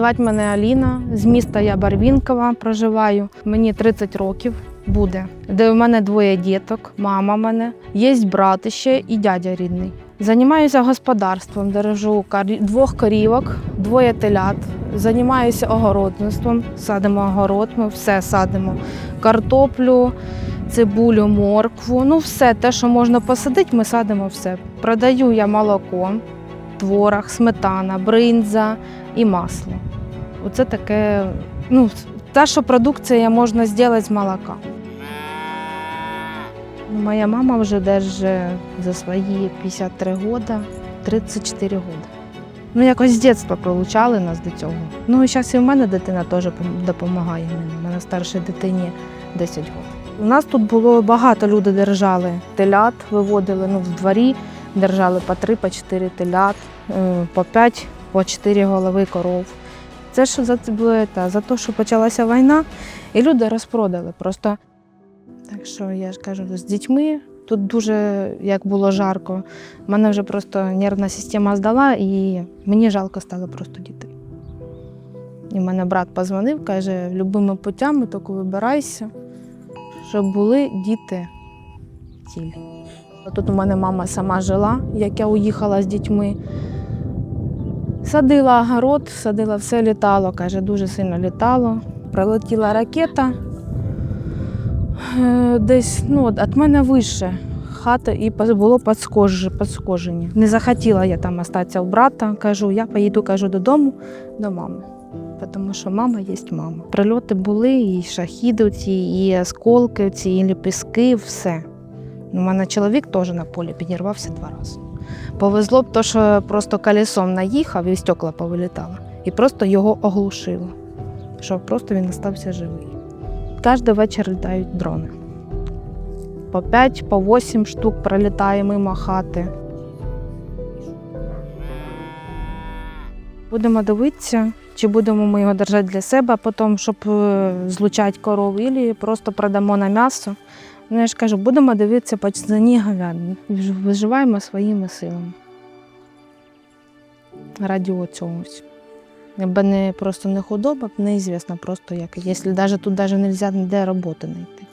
Звати мене Аліна. З міста я Барвінкова проживаю. Мені 30 років буде. Де у мене двоє діток, мама мене, є брат ще і дядя рідний. Займаюся господарством, кар- двох корівок, двоє телят. Займаюся огородництвом, садимо огород, ми все садимо. Картоплю, цибулю, моркву. Ну, все те, що можна посадити, ми садимо все. Продаю я молоко, творог, сметана, бринза і масло. Оце таке, ну, те, що продукція можна зробити з молока. Ну, Моя мама вже держить за свої 53 роки 34 роки. Ну, якось з дитинства прилучали нас до цього. Ну і зараз і в мене дитина теж допомагає мені. У мене старшій дитині 10 років. У нас тут було багато людей держали. Телят виводили ну, в дворі, держали по 3, по 4 телят, е, по 5, по 4 голови коров. Це ж за, це було, та, за те, що почалася війна, і люди розпродали. Просто так що я ж кажу, з дітьми тут дуже як було жарко. У мене вже просто нервна система здала, і мені жалко стало просто дітей. І мене брат позвонив, каже, любими путями тільки вибирайся, щоб були діти цілі. Тут у мене мама сама жила, як я уїхала з дітьми. Садила огород, садила все літало, каже, дуже сильно літало. Прилетіла ракета е, десь ну, від мене вище. Хата і було підскож- підскожені. Не захотіла я там остатися у брата. Кажу, я поїду кажу, додому до мами. Тому що мама є мама. Прильоти були, і шахіди, ці, і осколки, ці, і ліпістки, все. У мене чоловік теж на полі підірвався два рази. Повезло б то, що просто колесом наїхав і стекла повилітали. І просто його оглушило. Що просто він залишився живий. Кожен вечір літають дрони. По 5, по 8 штук пролітає мимо хати. Будемо дивитися, чи будемо ми його держати для себе, потім, щоб е, злучати корову, або просто продамо на м'ясо. Ну, я ж кажу, будемо дивитися по ціні говядини. Виживаємо своїми силами. Раді цього. Якби не просто не худоба, неізвісно просто як. Якщо навіть тут навіть не можна ніде роботи знайти.